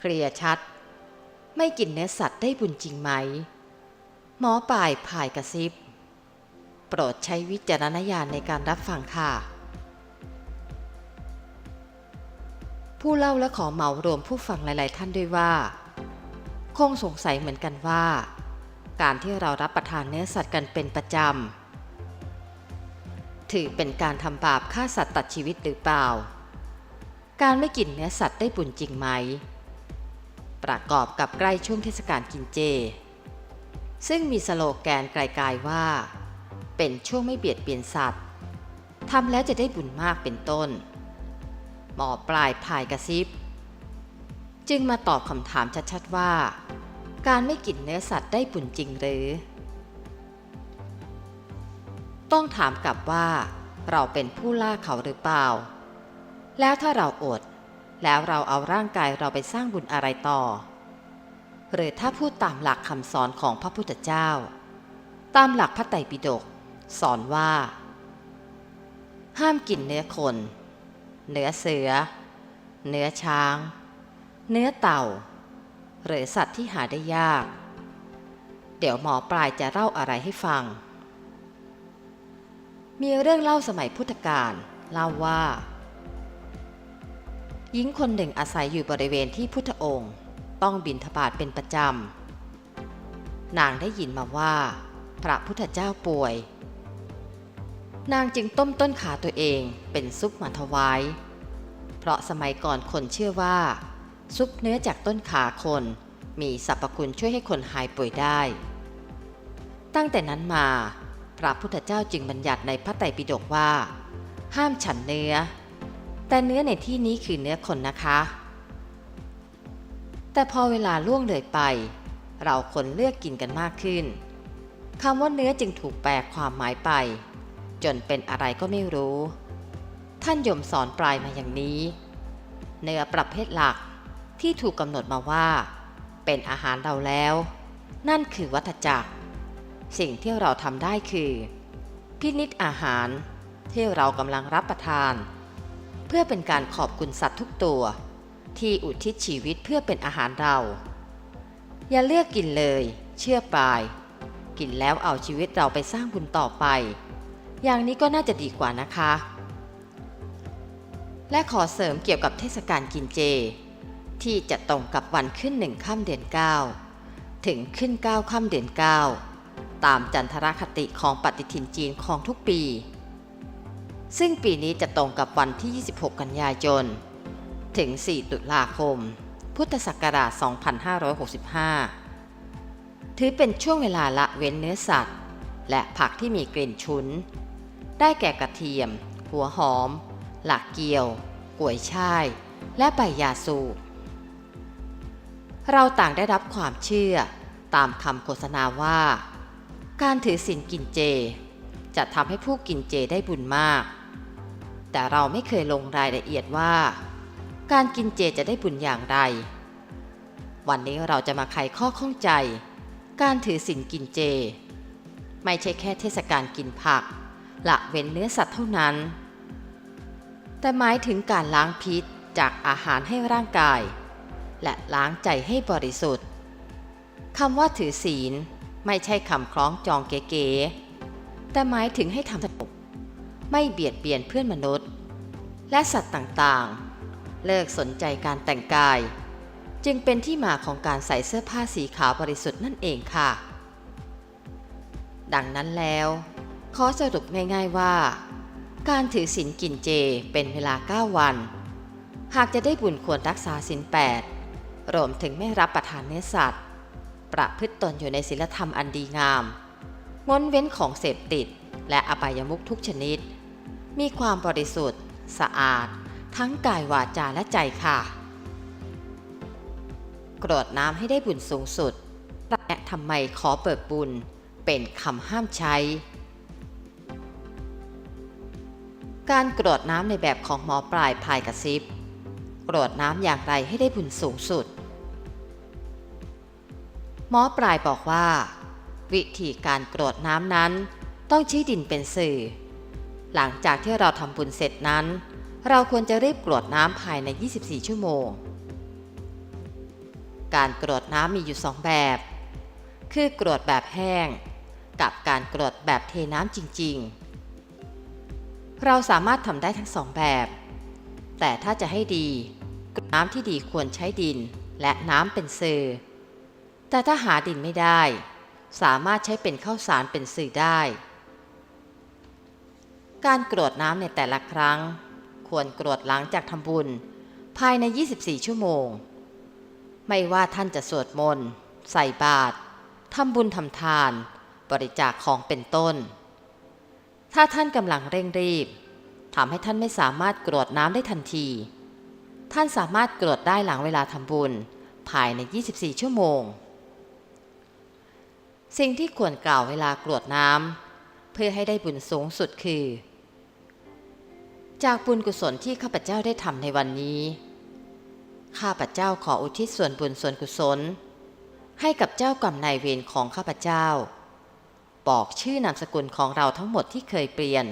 เคลียร์ชัด ไม่กินเนื้อสัตว์ได้บุญจริงไหม หมอปลายพายกระซิบ โปรดใช้วิจารณญาณในการรับฟังค่ะ ผู้เล่าและขอเหมารวมผู้ฟังหลาย ๆ ท่านด้วยว่า คงสงสัยเหมือนกันว่า การที่เรารับประทานเนื้อสัตว์กันเป็นประจำถือเป็นการทำบาปฆ่าสัตว์ตัดชีวิตหรือเปล่าการไม่กินเนื้อสัตว์ได้บุญจริงไหม ประกอบกับใกล้ช่วงเทศกาลกินเจ ซึ่งมีสโลแกนไกลๆว่า เป็นช่วงไม่เบียดเบียนสัตว์ทำแล้วจะได้บุญมากเป็นต้น หมอปลายพายกระซิบ จึงมาตอบคำถามชัดๆว่า การไม่กินเนื้อสัตว์ได้บุญจริงหรือ ต้องถามกลับว่า เราเป็นผู้ล่าเขาหรือเปล่า แล้วถ้าเราอด แล้วเราเอาร่างกายเราไปสร้างบุญอะไรต่อ หรือถ้าพูดตามหลักคำสอนของพระพุทธเจ้า ตามหลักพระไตรปิฎกสอนว่า ห้ามกินเนื้อคน เนื้อเสือ เนื้อช้าง เนื้อเต่า หรือสัตว์ที่หาได้ยาก เดี๋ยวหมอปลายจะเล่าอะไรให้ฟัง มีเรื่องเล่าสมัยพุทธกาลเล่าว่า หญิงคนหนึ่งอาศัยอยู่บริเวณที่พุทธองค์ ต้องบินทบาทเป็นประจำ นางได้ยินมาว่า พระพุทธเจ้าป่วย นางจึงต้มต้นขาตัวเองเป็นซุปมาถวาย เพราะสมัยก่อนคนเชื่อว่า ซุปเนื้อจากต้นขาคนมีสรรพคุณช่วยให้คนหายป่วยได้ ตั้งแต่นั้นมา พระพุทธเจ้าจึงบัญญัติในพระไตรปิฎกว่า ห้ามฉันเนื้อ แต่เนื้อในที่นี้คือเนื้อคนนะคะ แต่พอเวลาล่วงเลยไป เราคนเลือกกินกันมากขึ้นคำว่าเนื้อจึงถูกแปลความหมายไป จนเป็นอะไรก็ไม่รู้ ท่านยมสอนปลายมาอย่างนี้ เนื้อประเภทหลักที่ถูกกำหนดมาว่า เป็นอาหารเราแล้ว นั่นคือวัฏจักร สิ่งที่เราทำได้คือ พินิจอาหารที่เรากำลังรับประทาน เพื่อเป็นการขอบคุณสัตว์ทุกตัว ที่อุทิศชีวิตเพื่อเป็นอาหารเรา อย่าเลือกกินเลย เชื่อปลาย กินแล้วเอาชีวิตเราไปสร้างบุญต่อไป อย่างนี้ก็น่าจะดีกว่านะคะ และขอเสริมเกี่ยวกับเทศกาลกินเจ ที่จะตรงกับวันขึ้นหนึ่งค่ำเดือน9 ถึงขึ้น9ค่ำเดือน9 ตามจันทรคติของปฏิทินจีนของทุกปี ซึ่งปีนี้จะตรงกับวันที่ 26 กันยายน ถึง 4 ตุลาคม พุทธศักราช 2565 ถือเป็นช่วงเวลาละเว้นเนื้อสัตว์ และผักที่มีกลิ่นฉุน ได้แก่กระเทียม หัวหอม หลักเกียวกล้วยช่าย และใบยาสูบเราต่างได้รับความเชื่อตามคำโฆษณาว่า การถือศีลกินเจ จะทำให้ผู้กินเจได้บุญมาก แต่เราไม่เคยลงรายละเอียดว่า การกินเจจะได้บุญอย่างไร วันนี้เราจะมาไขข้อข้องใจ การถือศีลกินเจ ไม่ใช่แค่เทศกาลกินผักละเว้นเนื้อสัตว์เท่านั้น แต่หมายถึงการล้างพิษจากอาหารให้ร่างกาย และล้างใจให้บริสุทธิ์คำว่าถือศีลไม่ใช่คำคล้องจองเก๋ๆแต่หมายถึงให้ทำส ไม่เบียดเบียนเพื่อนมนุษย์ และสัตว์ต่างๆ เลิกสนใจการแต่งกาย จึงเป็นที่มาของการใส่เสื้อผ้าสีขาวบริสุทธิ์นั่นเองค่ะ ดังนั้นแล้ว ขอสรุปง่ายๆว่า การถือศีลกินเจเป็นเวลา 9 วัน หากจะได้บุญควรรักษาศีล8รวมถึงไม่รับประทานเนื้อสัตว์ ประพฤติตนอยู่ในศีลธรรมอันดีงามงดเว้นของเสพติดและอบายมุขทุกชนิด มีความบริสุทธิ์ สะอาด ทั้งกายวาจาและใจค่ะ กรวดน้ำให้ได้บุญสูงสุด และทำไมขอเปิดบุญเป็นคำห้ามใช้ การกรวดน้ำในแบบของหมอปลายพายกระซิบ กรวดน้ำอย่างไรให้ได้บุญสูงสุด หมอปลายบอกว่า วิธีการกรวดน้ำนั้นต้องชี้ดินเป็นสื่อ หลังจากที่เราทำบุญเสร็จนั้น เราควรจะรีบกรวดน้ำภายใน 24 ชั่วโมง การกรวดน้ำมีอยู่สองแบบ คือกรวดแบบแห้ง กับการกรวดแบบเทน้ำจริง ๆ เราสามารถทำได้ทั้งสองแบบ แต่ถ้าจะให้ดีกรวดน้ำที่ดีควรใช้ดินและน้ำเป็นสื่อ แต่ถ้าหาดินไม่ได้ สามารถใช้เป็นข้าวสารเป็นสื่อได้ การกรวดน้ำในแต่ละครั้ง ควรกรวดหลังจากทำบุญ ภายใน 24 ชั่วโมง ไม่ว่าท่านจะสวดมนต์ ใส่บาตรทำบุญทำทาน บริจาคของเป็นต้น ถ้าท่านกำลังเร่งรีบทำให้ท่านไม่สามารถกรวดน้ำได้ทันที ท่านสามารถกรวดได้หลังเวลาทำบุญ ภายใน 24 ชั่วโมง สิ่งที่ควรกล่าวเวลากรวดน้ำเพื่อให้ได้บุญสูงสุดคือ จากบุญกุศลที่ข้าพเจ้าได้ทำในวันนี้ ข้าพเจ้าขออุทิศส่วนบุญส่วนกุศล ให้กับเจ้ากรรมนายเวรของข้าพเจ้า บอกชื่อนามสกุลของเราทั้งหมดที่เคยเปลี่ยน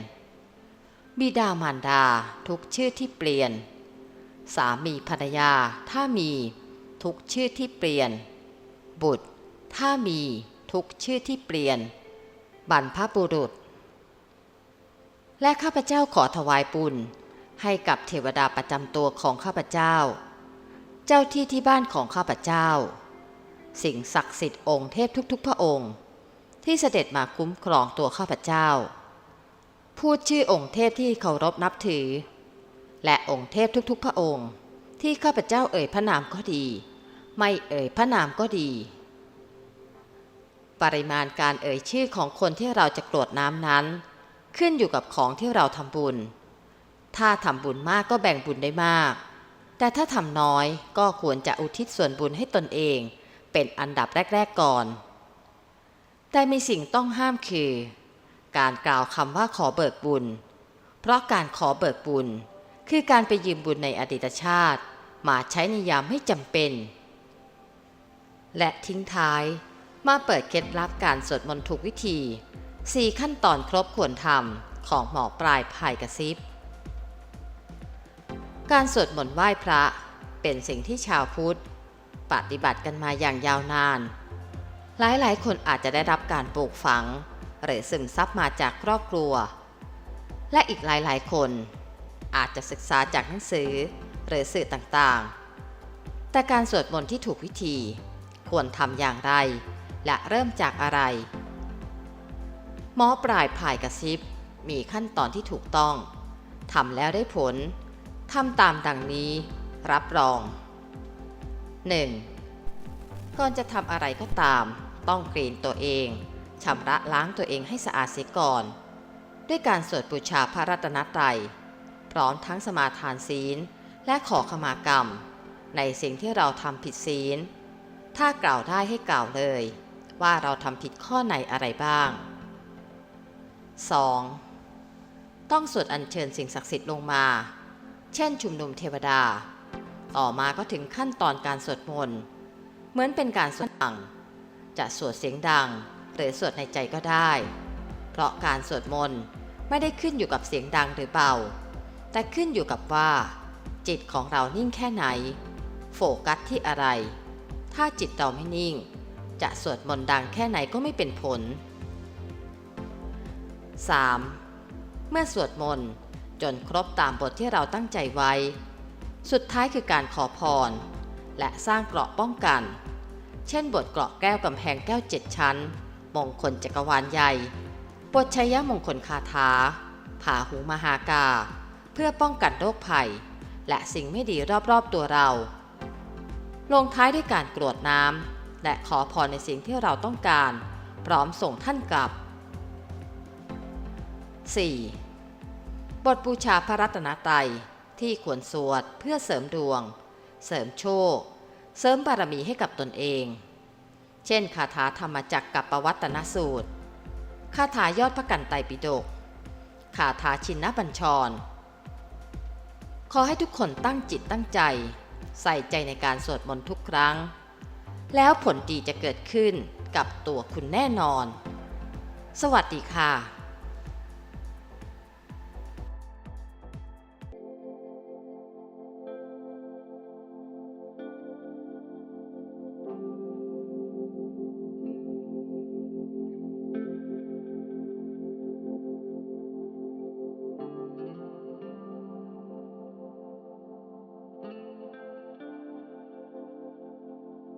บิดามารดาทุกชื่อที่เปลี่ยน สามีภรรยา ถ้ามี ทุกชื่อที่เปลี่ยน บุตร ถ้ามี ทุกชื่อที่เปลี่ยน บรรพบุรุษ และข้าพเจ้าขอถวายปุญให้กับเทวดาประจำตัวของข้าพเจ้า เจ้าที่ที่บ้านของข้าพเจ้า สิ่งศักดิ์สิทธิ์องค์เทพทุกๆ พระองค์ ที่เสด็จมาคุ้มครองตัวข้าพเจ้า พูดชื่อองค์เทพที่เคารพนับถือ และองค์เทพทุกๆ พระองค์ที่ข้าพเจ้าเอ่ยพระนามก็ดี ไม่เอ่ยพระนามก็ดี ปริมาณการเอ่ยชื่อของคนที่เราจะกรวดน้ำนั้น ขึ้นอยู่กับของที่เราทำบุญ ถ้าทำบุญมากก็แบ่งบุญได้มาก แต่ถ้าทำน้อยก็ควรจะอุทิศส่วนบุญให้ตนเอง เป็นอันดับแรก ๆ ก่อน แต่มีสิ่งต้องห้ามคือ การกล่าวคำว่าขอเบิกบุญ เพราะการขอเบิกบุญ คือการไปยืมบุญในอดีตชาติ มาใช้ในยามไม่จำเป็น และทิ้งท้ายมาเปิดเคล็ดลับการสวดมนต์ถูกวิธี 4 ขั้นตอนครบควรทำของหมอปลายภายกระซิบ การสวดมนต์ไหว้พระเป็นสิ่งที่ชาวพุทธ ปฏิบัติกันมาอย่างยาวนาน หลายๆ คนอาจจะได้รับการปลูกฝัง หรือซึมซับมาจากครอบครัว และอีกหลายๆ คนอาจจะศึกษาจากหนังสือหรือสื่อต่างๆ แต่การสวดมนต์ที่ถูกวิธีควรทำอย่างไร และเริ่มจากอะไร หมอปลายภายกระซิบ มีขั้นตอนที่ถูกต้องทำแล้วได้ผลทำตามดังนี้ รับรอง 1. ก่อนจะทำอะไรก็ตาม ต้องกรีนตัวเองชำระล้างตัวเองให้สะอาดเสียก่อน ด้วยการสวดบูชาพระรัตนตรัยพร้อมทั้งสมาทานศีล และขอขมากรรม ในสิ่งที่เราทำผิดศีล ถ้ากล่าวได้ให้กล่าวเลย ว่าเราทำผิดข้อไหนอะไรบ้าง 2. ต้องสวดอัญเชิญสิ่งศักดิ์สิทธิ์ลงมา เช่นชุมนุมเทวดา ต่อมาก็ถึงขั้นตอนการสวดมนต์ เหมือนเป็นการสวดดัง จะสวดเสียงดัง หรือสวดในใจก็ได้ เพราะการสวดมนต์ไม่ได้ขึ้นอยู่กับเสียงดังหรือเบา แต่ขึ้นอยู่กับว่า จิตของเรานิ่งแค่ไหน โฟกัสที่อะไร ถ้าจิตเราไม่นิ่ง จะสวดมนต์ดังแค่ไหนก็ไม่เป็นผล 3. เมื่อสวดมนต์จนครบตามบทที่เราตั้งใจไว้ สุดท้ายคือการขอพร และสร้างเกราะป้องกัน เช่นบทเกราะแก้วกำแพงแก้วเจ็ดชั้น มงคลจักรวาลใหญ่ บทชัยมงคลคาถาผาหูมหากา เพื่อป้องกันโรคภัย และสิ่งไม่ดีรอบๆตัวเรา ลงท้ายด้วยการกรวดน้ำและขอพรในสิ่งที่เราต้องการ พร้อมส่งท่านกลับ 4. บทบูชาพระรัตนตรัยที่ควรสวดเพื่อเสริมดวง เสริมโชค เสริมบารมีให้กับตนเอง เช่นคาถาธรรมจักกับปวัตนสูตร คาถายอดพระกันไตรปิฎก คาถาชินนบัญชร ขอให้ทุกคนตั้งจิตตั้งใจ ใส่ใจในการสวดมนต์ทุกครั้ง แล้วผลดีจะเกิดขึ้นกับตัวคุณแน่นอน สวัสดีค่ะ